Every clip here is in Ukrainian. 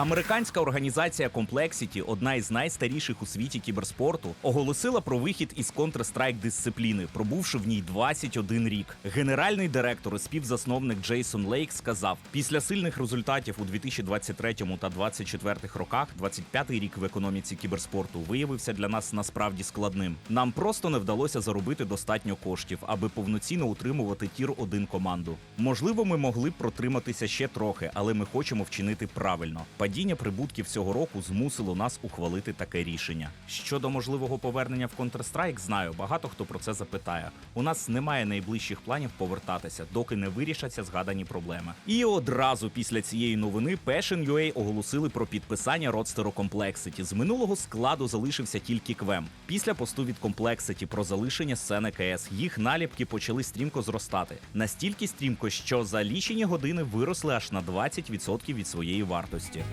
Американська організація Complexity, одна із найстаріших у світі кіберспорту, оголосила про вихід із Counter-Strike дисципліни, пробувши в ній 21 рік. Генеральний директор і співзасновник Джейсон Лейк сказав: після сильних результатів у 2023 та 2024 роках, 25-й рік в економіці кіберспорту виявився для нас насправді складним. Нам просто не вдалося заробити достатньо коштів, аби повноцінно утримувати тір 1 команду. Можливо, ми могли б протриматися ще трохи, але ми хочемо вчинити правильно. Падіння прибутків цього року змусило нас ухвалити таке рішення. Щодо можливого повернення в Counter-Strike, знаю, багато хто про це запитає. У нас немає найближчих планів повертатися, доки не вирішаться згадані проблеми. І одразу після цієї новини Passion.ua оголосили про підписання родстеру Complexity. З минулого складу залишився тільки Квем. Після посту від Complexity про залишення сцени КС їх наліпки почали стрімко зростати. Настільки стрімко, що за лічені години виросли аж на 20% від своєї вартості.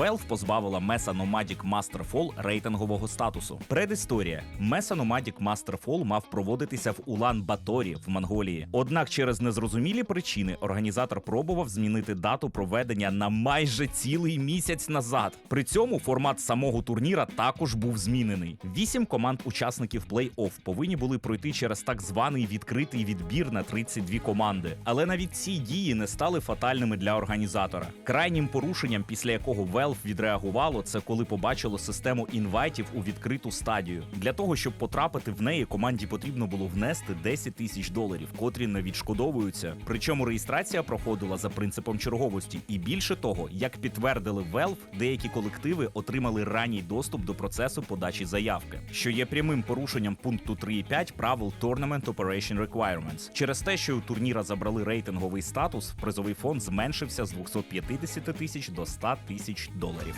Valve позбавила Mesa Nomadic Masterfall рейтингового статусу. Предісторія: Mesa Nomadic Masterfall мав проводитися в Улан Баторі в Монголії. Однак через незрозумілі причини організатор пробував змінити дату проведення на майже цілий місяць назад. При цьому формат самого турніра також був змінений. Вісім команд-учасників плей-офф повинні були пройти через так званий відкритий відбір на 32 команди. Але навіть ці дії не стали фатальними для організатора. Крайнім порушенням, після якого Valve відреагувало, це коли побачило систему інвайтів у відкриту стадію. Для того щоб потрапити в неї, команді потрібно було внести 10 тисяч доларів, котрі не відшкодовуються. Причому реєстрація проходила за принципом черговості. І більше того, як підтвердили Valve, деякі колективи отримали ранній доступ до процесу подачі заявки, що є прямим порушенням пункту 3.5 правил Tournament Operation Requirements. Через те, що у турніра забрали рейтинговий статус, призовий фонд зменшився з 250 тисяч до 100 тисяч доларів.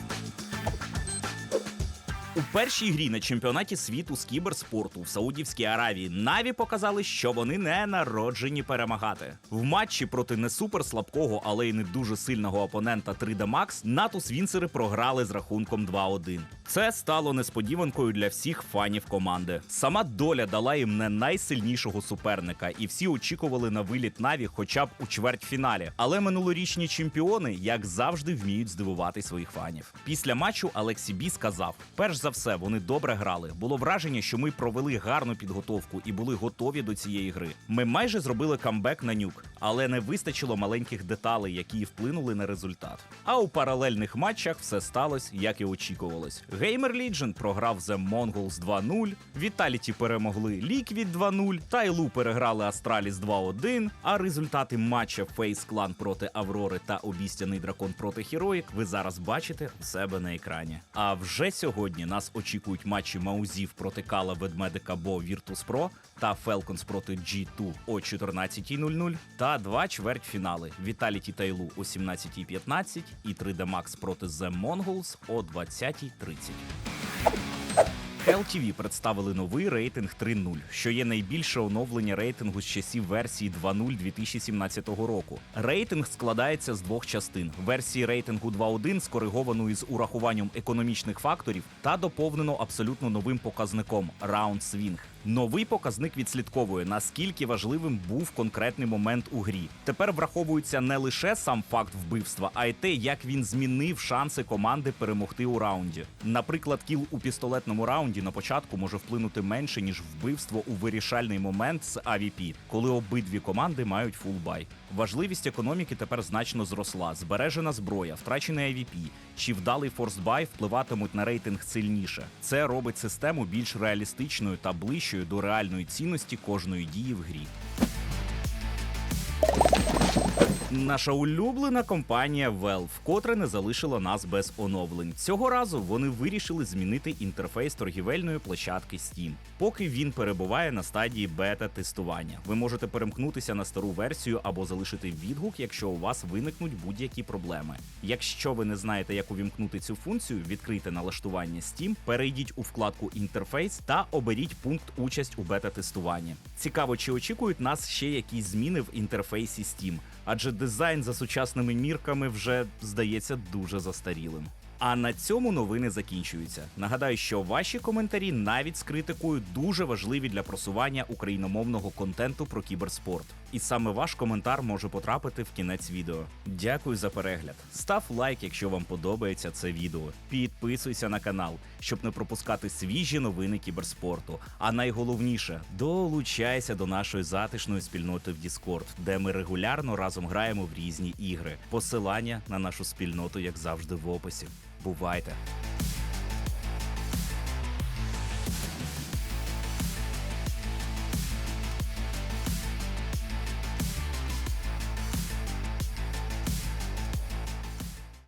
У першій грі на чемпіонаті світу з кіберспорту в Саудівській Аравії Наві показали, що вони не народжені перемагати. В матчі проти не суперслабкого, але й не дуже сильного опонента 3D Max Натус Вінсери програли з рахунком 2-1. Це стало несподіванкою для всіх фанів команди. Сама доля дала їм не найсильнішого суперника, і всі очікували на виліт Наві хоча б у чвертьфіналі. Але минулорічні чемпіони, як завжди, вміють здивувати своїх фанів. Після матчу Алексі Бі сказав: перш за все, вони добре грали. Було враження, що ми провели гарну підготовку і були готові до цієї гри. Ми майже зробили камбек на нюк, але не вистачило маленьких деталей, які вплинули на результат. А у паралельних матчах все сталося, як і очікувалось. Gamer Legion програв The Mongols 2-0, Vitality перемогли Liquid 2-0, Тайлу переграли Astralis 2-1, а результати матча Face Clan проти Аврори та Обістяний дракон проти Heroic ви зараз бачите у себе на екрані. А вже сьогодні нас очікують матчі Маузів проти Кала Ведмедика Бо Virtus Pro та Falcons проти G2 о 14.00 та два чвертьфінали Vitality Тайлу о 17.15 і 3D Max проти The Mongols о 20.30. LTV представили новий рейтинг 3.0, що є найбільше оновлення рейтингу з часів версії 2.0 2017 року. Рейтинг складається з двох частин: версії рейтингу 2.1 скоригованої з урахуванням економічних факторів та доповнено абсолютно новим показником Round Swing. Новий показник відслідковує, наскільки важливим був конкретний момент у грі. Тепер враховується не лише сам факт вбивства, а й те, як він змінив шанси команди перемогти у раунді. Наприклад, кіл у пістолетному раунді на початку може вплинути менше ніж вбивство у вирішальний момент з AVP, коли обидві команди мають фулбай. Важливість економіки тепер значно зросла. Збережена зброя, втрачений AVP чи вдалий форсбай впливатимуть на рейтинг сильніше. Це робить систему більш реалістичною та ближчою до реальної цінності кожної дії в грі. Наша улюблена компанія Valve вкотре не залишила нас без оновлень. Цього разу вони вирішили змінити інтерфейс торгівельної площадки Steam. Поки він перебуває на стадії бета-тестування. Ви можете перемкнутися на стару версію або залишити відгук, якщо у вас виникнуть будь-які проблеми. Якщо ви не знаєте, як увімкнути цю функцію, відкрийте налаштування Steam, перейдіть у вкладку Інтерфейс та оберіть пункт участь у бета-тестуванні. Цікаво, чи очікують нас ще якісь зміни в інтерфейсі Steam, адже дизайн за сучасними мірками вже здається дуже застарілим. А на цьому новини закінчуються. Нагадаю, що ваші коментарі навіть з критикою дуже важливі для просування україномовного контенту про кіберспорт. І саме ваш коментар може потрапити в кінець відео. Дякую за перегляд. Став лайк, якщо вам подобається це відео. Підписуйся на канал, щоб не пропускати свіжі новини кіберспорту. А найголовніше долучайся до нашої затишної спільноти в Discord, де ми регулярно разом граємо в різні ігри. Посилання на нашу спільноту, як завжди, в описі. Бувайте!